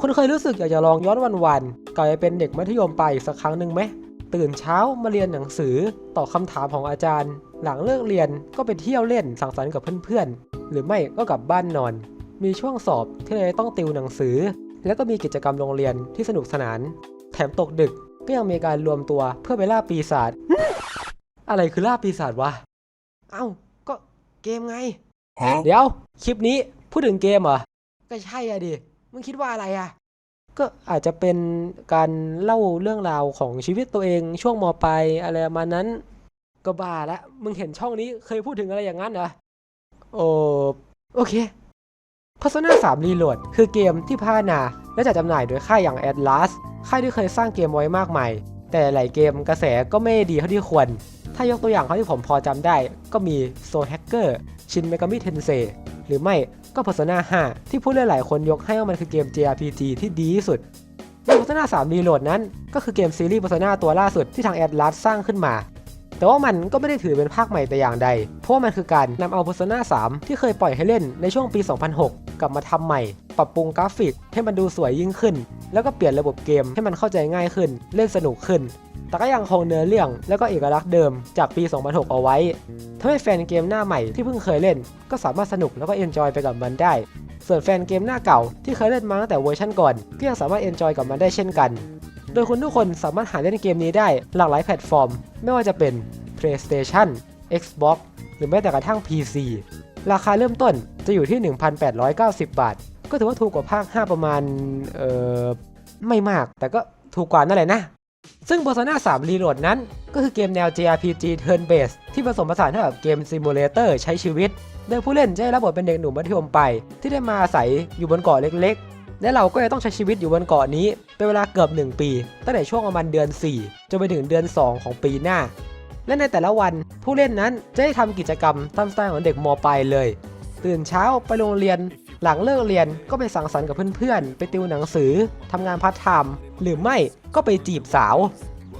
คุณเคยรู้สึกอยากจะลองย้อนวันๆกลายไปเป็นเด็กมัธยมไปอีกสักครั้งหนึ่งไหม ตื่นเช้ามาเรียนหนังสือตอบคำถามของอาจารย์ หลังเลิกเรียนก็ไปเที่ยวเล่นสังสรรค์กับเพื่อนๆ หรือไม่ก็กลับบ้านนอน มีช่วงสอบที่เราต้องติวหนังสือ แล้วก็มีกิจกรรมโรงเรียนที่สนุกสนาน แถมตกดึกก็ยังมีการรวมตัวเพื่อไปล่าปีศาจอะไรคือล่าปีศาจวะ เอ้า ก็เกมไง Huh? เดี๋ยว คลิปนี้พูดถึงเกมเหรอ ก็ใช่อะดิ มึงคิดว่าอะไรอะก็อาจจะเป็นการเล่าเรื่องราวของชีวิตตัวเองช่วงมปลายอะไรประมาณนั้น ก็บ้าละมึงเห็นช่องนี้เคยพูดถึงอะไรอย่างนั้นเหรอโอ้โอเค Persona 3 Reload คือเกมที่พัฒนาและจัดจำหน่ายโดยค่ายอย่าง Atlas ค่ายที่เคยสร้างเกมไว้มากมาย แต่หลายเกมกระแสก็ไม่ดีเท่าที่ควร ถ้ายกตัวอย่างเท่าที่ผมพอจำได้ ก็มี Soul Hacker Shin Megami Tensei หรือไม่ก็ Persona 5 ที่ผู้เล่นหลายคนยกให้ว่ามันคือเกม JRPG ที่ดีที่สุดใน Persona 3 Reload นั้น ก็คือเกมซีรีส์ Persona ตัวล่าสุดที่ทาง Atlas สร้างขึ้นมา แต่ว่ามันก็ไม่ได้ถือเป็นภาคใหม่แต่อย่างใด เพราะมันคือการนำเอา Persona 3 ที่เคยปล่อยให้เล่นในช่วงปี 2006 กลับมาทำใหม่ ปรับปรุงกราฟิกให้มันดูสวยยิ่งขึ้น แล้วก็เปลี่ยนระบบเกมให้มันเข้าใจง่ายขึ้น เล่นสนุกขึ้น แต่ก็ยังคงเนื้อเรื่องและก็เอกลักษณ์เดิมจากปี 2006 เอาไว้ทำให้แฟนเกมหน้าใหม่ที่เพิ่งเคยเล่น ก็สามารถสนุกแล้วก็เอนจอยไปกับมันได้ ส่วนแฟนเกมหน้าเก่าที่เคยเล่นมาตั้งแต่เวอร์ชันก่อนก็ยังสามารถเอนจอยกับมันได้เช่นกัน โดยคุณทุกคนสามารถหาเล่นเกมนี้ได้หลากหลายแพลตฟอร์ม ไม่ว่าจะเป็น PlayStation Xbox หรือแม้แต่กระทั่ง PC ราคาเริ่มต้นจะอยู่ที่ 1,890 บาท ก็ถือว่าถูกกว่าภาค 5 ประมาณ เอ่อไม่มาก แต่ก็ถูกกว่านั่นแหละนะ ซึ่ง Persona 3 Reload นั้น ก็คือเกมแนว JRPG Turn Based ที่ผสมผสานเข้ากับเกม Simulator ใช้ชีวิต โดยผู้เล่นจะได้รับบทเป็นเด็กหนุ่มมัธยมปลายที่ได้มาอาศัยอยู่บนเกาะเล็กๆ และเราก็จะต้องใช้ชีวิตอยู่บนเกาะนี้ เป็นเวลาเกือบ 1 ปี ตั้งแต่ช่วงประมาณเดือน 4 จนไปถึงเดือน 2 ของปีหน้า และในแต่ละวันผู้เล่นนั้นจะได้ทำกิจกรรมตามสไตล์ของเด็กมปลายเลย ตื่นเช้าไปโรงเรียน หลังเลิกเรียนก็ไปสังสรรค์กับเพื่อนๆ ไปติวหนังสือทำงานพาร์ทไทม์หรือไม่ก็ไปจีบสาว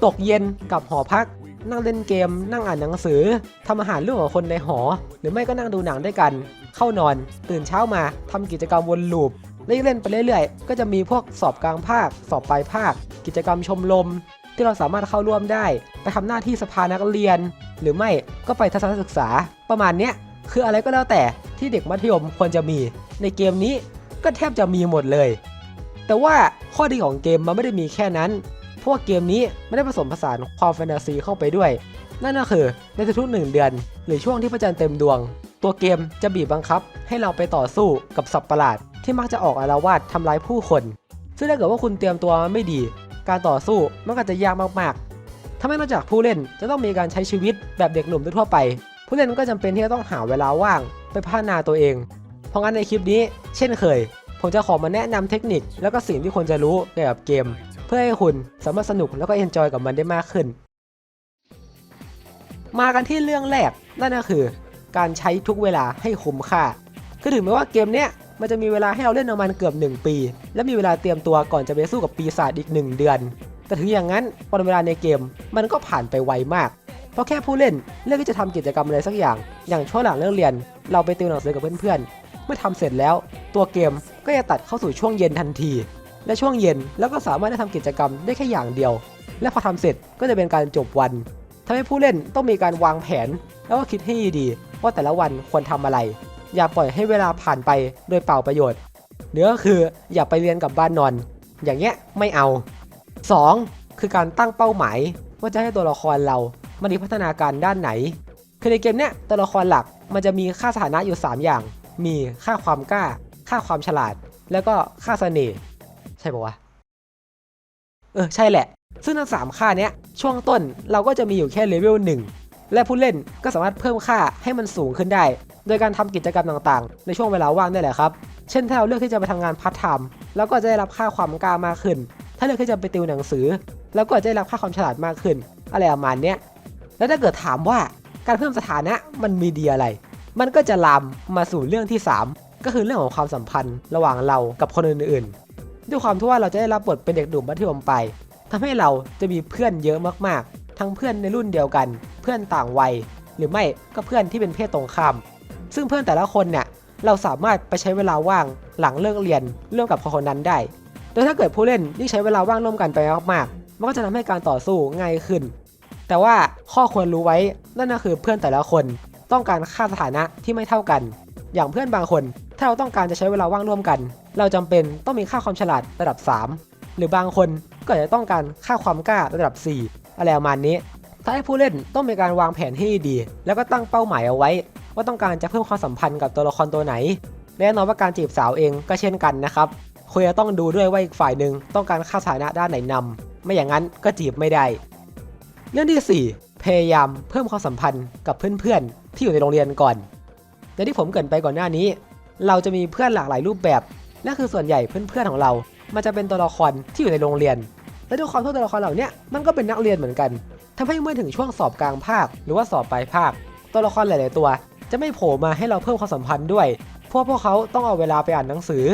ตกเย็นกลับหอพัก นั่งเล่นเกม นั่งอ่านหนังสือทำอาหารร่วมกับคนในหอ หรือไม่ก็นั่งดูหนังด้วยกัน เข้านอน ตื่นเช้ามาทำกิจกรรมวนลูปเล่นเล่นไปเรื่อยๆ ก็จะมีพวกสอบกลางภาค สอบปลายภาค กิจกรรมชมรมที่เราสามารถเข้าร่วมได้ ไปทำหน้าที่สภานักเรียน หรือไม่ก็ไปทัศนศึกษาประมาณเนี้ย คืออะไรก็แล้วแต่ที่เด็กมัธยมควรจะมี ในเกมนี้ก็แทบจะมีหมดเลย แต่ว่าข้อดีของเกมมันไม่ได้มีแค่นั้น เพราะว่าเกมนี้ไม่ได้ผสมผสานความแฟนตาซีเข้าไปด้วย นั่นก็คือในทุกๆหนึ่งเดือน หรือช่วงที่พระจันทร์เต็มดวง ตัวเกมจะบีบบังคับ ให้เราไปต่อสู้กับสัตว์ประหลาด ที่มักจะออกอาละวาดทำร้ายผู้คน ซึ่งถ้าเกิดว่าคุณเตรียมตัวไม่ดี การต่อสู้มันก็จะยากมากๆทำให้นอกจากผู้เล่นจะต้องมีการใช้ชีวิตแบบเด็กหนุ่มทั่วไป ผู้เล่นก็จำเป็นที่จะต้องหาเวลาว่างไปพัฒนาตัวเอง เพราะงั้นในคลิปนี้ เช่นเคย ผมจะขอมาแนะนำเทคนิค แล้วก็สิ่งที่ควรจะรู้เกี่ยวกับเกม เพื่อให้คุณสามารถสนุกแล้วก็เอนจอยกับมันได้มากขึ้น มากันที่เรื่องแรกนั่นก็คือ การใช้ทุกเวลาให้คุ้มค่าคือถึงแม้ว่าเกมเนี้ยมันจะมีเวลาให้เราเล่นประมาณเกือบ 1 ปี และมีเวลาเตรียมตัวก่อนจะไปสู้กับปีศาจอีก 1 เดือน แต่ถึงอย่างนั้นวันเวลาในเกมมันก็ผ่านไปไวมาก เพราะแค่ผู้เล่นเลือกที่จะทำกิจกรรมอะไรสักอย่าง อย่างช่วงหลังเลิกเรียน เราไปติวหนังสือกับเพื่อนๆ เมื่อทำเสร็จแล้ว ตัวเกมก็จะตัดเข้าสู่ช่วงเย็นทันที และช่วงเย็นแล้วก็สามารถได้ทำกิจกรรมได้แค่อย่างเดียว และพอทำเสร็จก็จะเป็นการจบวันทำให้ผู้เล่นต้องมีการวางแผน แล้วก็คิดให้ดีว่าแต่ละวันควรทำอะไร อย่าปล่อยให้เวลาผ่านไปโดยเปล่าประโยชน์เนื้อก็คืออย่าไปเรียนกับบ้านนอน อย่างเงี้ยไม่เอา 2. คือการตั้งเป้าหมายว่าจะให้ตัวละครเรา มันมีพัฒนาการด้านไหน คือในเกมเนี้ยตัวละครหลักมันจะมีค่าสถานะอยู่ 3 อย่าง มีค่าความกล้า ค่าความฉลาด แล้วก็ค่าเสน่ห์ ใช่ปะวะ เออ ใช่แหละ ซึ่งทั้งสามค่าเนี้ยช่วงต้นเราก็จะมีอยู่แค่เลเวล1และผู้เล่นก็สามารถเพิ่มค่าให้มันสูงขึ้นได้ โดยการทำกิจกรรมต่างๆ ในช่วงเวลาว่างนี่แหละครับ เช่นถ้าเราเลือกที่จะไปทำงานพาร์ทไทม์แล้วก็จะได้รับค่าความกล้ามากขึ้น ถ้าเลือกที่จะไปติวหนังสือ แล้วก็จะได้รับค่าความฉลาดมากขึ้น อะไรประมาณเนี้ย แล้วถ้าเกิดถามว่าการเพิ่มสถานะมันมีดีอะไร มันก็จะลามมาสู่เรื่องที่ 3 ก็คือเรื่องของความสัมพันธ์ระหว่างเรากับคนอื่นๆ ด้วยความที่ว่าเราจะได้รับบทเป็นเด็กหนุ่มมัธยมไปลายทำให้เราจะมีเพื่อนเยอะมากๆ ทั้งเพื่อนในรุ่นเดียวกัน เพื่อนต่างวัย หรือไม่ก็เพื่อนที่เป็นเพศตรงข้าม ซึ่งเพื่อนแต่ละคนเนี่ยเราสามารถไปใช้เวลาว่างหลังเลิกเรียนร่วมกับคนคนนั้นได้ โดยถ้าเกิดผู้เล่นยิ่งใช้เวลาว่างร่วมกันไปมากๆ มันก็จะทำให้การต่อสู้ง่ายขึ้น แต่ว่าข้อควรรู้ไว้นั่นก็คือเพื่อนแต่ละคนต้องการค่าสถานะที่ไม่เท่ากัน อย่างเพื่อนบางคน ถ้าเราต้องการจะใช้เวลาว่างร่วมกัน เราจำเป็นต้องมีค่าความฉลาดระดับ 3 หรือบางคนก็อาจจะต้องการค่าความกล้าระดับ 4 อะไรประมาณนี้ถ้าให้ผู้เล่นต้องมีการวางแผนให้ดี แล้วก็ตั้งเป้าหมายเอาไว้ ว่าต้องการจะเพิ่มความสัมพันธ์กับตัวละครตัวไหน แน่นอนว่าการจีบสาวเองก็เช่นกันนะครับคุยจะต้องดูด้วยว่าอีกฝ่ายหนึ่งต้องการค่าสถานะด้านไหนนำไม่อย่างนั้นก็จีบไม่ได้ เรื่องที่ 4 พยายามเพิ่มความสัมพันธ์กับเพื่อนๆ ที่อยู่ในโรงเรียนก่อนอย่างที่ผมเกินไปก่อนหน้านี้ เราจะมีเพื่อนหลากหลายรูปแบบนั่นคือส่วนใหญ่เพื่อนๆของเรา มันจะเป็นตัวละครที่อยู่ในโรงเรียน และด้วยความที่ตัวละครเหล่านี้มันก็เป็นนักเรียนเหมือนกันทำให้เมื่อถึงช่วงสอบกลางภาค หรือว่าสอบปลายภาค ตัวละครหลาย ๆ ตัว จะไม่โผล่มาให้เราเพิ่มความสัมพันธ์ด้วยเพราะพวกเขาต้องเอาเวลาไปอ่านหนังสือ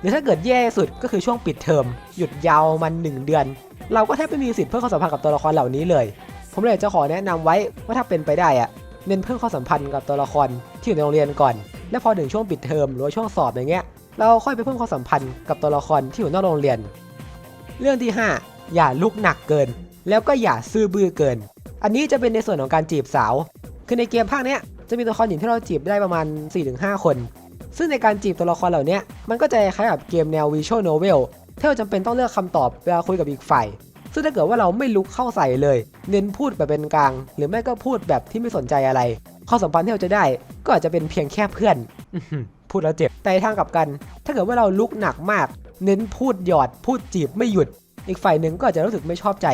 หรือถ้าเกิดแย่สุดก็คือช่วงปิดเทอมหยุดยาวมัน 1 เดือน เราก็แทบไม่มีสิทธิ์เพิ่มความสัมพันธ์กับตัวละครเหล่านี้เลย ผมเลยจะขอแนะนำไว้ว่าถ้าเป็นไปได้อะเน้นเพิ่มความสัมพันธ์กับตัวละครที่อยู่ในโรงเรียนก่อน และพอถึงช่วงปิดเทอมหรือช่วงสอบอย่างเงี้ย เราค่อยไปเพิ่มความสัมพันธ์กับตัวละครที่อยู่นอกโรงเรียน เรื่องที่ 5 อย่าลุกหนักเกิน แล้วก็อย่าซื่อบื้อเกิน อันนี้จะเป็นในส่วนของการจีบสาว คือในเกมภาคเนี้ยจะมีตัวละครหญิงที่เราจีบได้ประมาณ 4-5 คน ซึ่งในการจีบตัวละครเหล่านี้มันก็จะคล้ายกับเกมแนว Visual Novel เราจำเป็นต้องเลือกคำตอบเวลาคุยกับอีกฝ่าย ซึ่งถ้าเกิดว่าเราไม่ลุกเข้าใส่เลย เน้นพูดแบบเป็นกลาง หรือไม่ก็พูดแบบที่ไม่สนใจอะไร ข้อสัมพันธ์ที่เราจะได้ ก็อาจจะเป็นเพียงแค่เพื่อนพูดแล้วเจ็บ แต่ในทางกลับกัน ถ้าเกิดว่าเราลุกหนักมาก เน้นพูดหยอด พูดจีบไม่หยุด อีกฝ่ายหนึ่งก็อาจจะรู้สึกไม่ชอบใจ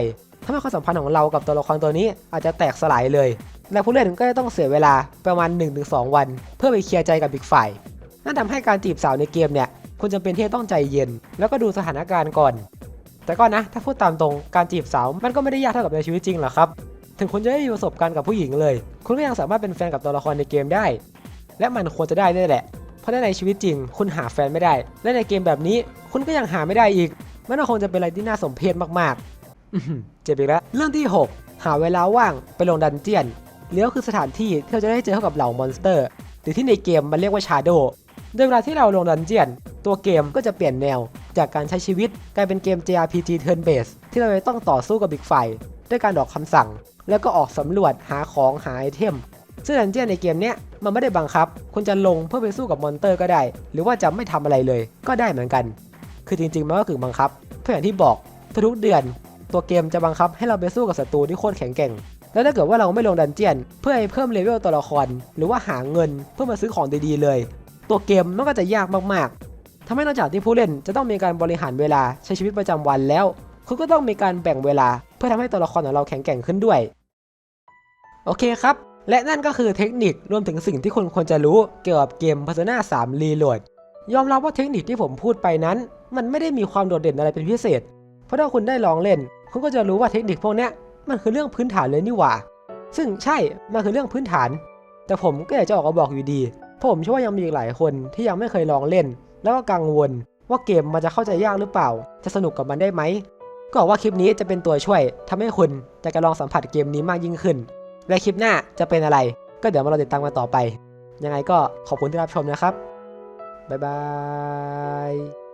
ทำให้ความสัมพันธ์ของเรากับตัวละครตัวนี้อาจจะแตกสลายเลย และผู้เล่นก็จะต้องเสียเวลาประมาณ 1-2 วัน เพื่อไปเคลียร์ใจกับอีกฝ่ายนั่นทำให้การจีบสาวในเกมเนี่ย คุณจำเป็นที่จะต้องใจเย็น แล้วก็ดูสถานการณ์ก่อน แต่ก็นะถ้าพูดตามตรงการจีบสาวมันก็ไม่ได้ยากเท่ากับในชีวิตจริงหรอกครับ ถึงคุณจะไม่มีประสบการณ์กับผู้หญิงเลย คุณก็ยังสามารถเป็นแฟนกับตัวละครในเกมได้ และมันควรจะได้ด้วยแหละ เพราะในชีวิตจริง คุณหาแฟนไม่ได้ และในเกมแบบนี้ คุณก็ยังหาไม่ได้อีก มันก็คงจะเป็นอะไรที่น่าสมเพชมากๆเจ็บอีกแล้วเรื่องที่ 6 หาเวลาว่างไปลงดันเจียนเลี้ยวคือสถานที่ที่เราจะได้เจอเข้ากับเหล่ามอนสเตอร์ หรือที่ในเกมมันเรียกว่าชาโด โดยเวลาที่เราลงดันเจียน ตัวเกมก็จะเปลี่ยนแนว จากการใช้ชีวิตกลายเป็นเกม JRPG Turn Based ที่เราต้องต่อสู้กับอีกฝ่ายด้วยการดอกคำสั่ง แล้วก็ออกสำรวจหาของหาไอเทมซึ่งดันเจียนในเกมเนี้ยมันไม่ได้บังคับ คุณจะลงเพื่อไปสู้กับมอนเตอร์ก็ได้ หรือว่าจะไม่ทำอะไรเลยก็ได้เหมือนกัน คือจริงๆมันก็คือบังคับ เพื่ออย่างที่บอกทุกเดือน ตัวเกมจะบังคับให้เราไปสู้กับศัตรูที่โคตรแข็งแกร่ง แล้วถ้าเกิดว่าเราไม่ลงดันเจียน เพื่อให้เพิ่มเลเวลตัวละคร หรือว่าหาเงินเพื่อมาซื้อของดีๆเลย ตัวเกมมันก็จะยากมากๆทำให้นอกจากที่ผู้เล่นจะต้องมีการบริหารเวลาใช้ชีวิตประจำวันแล้วคุณก็ต้องมีการแบ่งเวลา เพื่อทำให้ตัวละครของเราแข็งแกร่งขึ้นด้วย โอเคครับ และนั่นก็คือเทคนิครวมถึงสิ่งที่คุณควรจะรู้เกี่ยวกับเกม Persona 3 Reload ยอมรับว่าเทคนิคที่ผมพูดไปนั้น มันไม่ได้มีความโดดเด่นอะไรเป็นพิเศษ เพราะถ้าคุณได้ลองเล่น คุณก็จะรู้ว่าเทคนิคพวกนี้มันคือเรื่องพื้นฐานเลยนี่หว่า ซึ่งใช่ มันคือเรื่องพื้นฐาน แต่ผมก็อยากจะออกมาบอกอยู่ดี เพราะผมเชื่อว่ายังมีอีกหลายคนที่ยังไม่เคยลองเล่น แล้วก็กังวลว่าเกมมันจะเข้าใจยากหรือเปล่า จะสนุกกับมันได้ไหม ก็หวังว่าคลิปนี้จะเป็นตัวช่วยทำให้คุณอยากจะลองสัมผัสเกมนี้มากยิ่งขึ้น และคลิปหน้าจะเป็นอะไร ก็เดี๋ยวมาเราติดตามกันต่อไป ยังไงก็ขอบคุณที่รับชมนะครับ บ๊ายบาย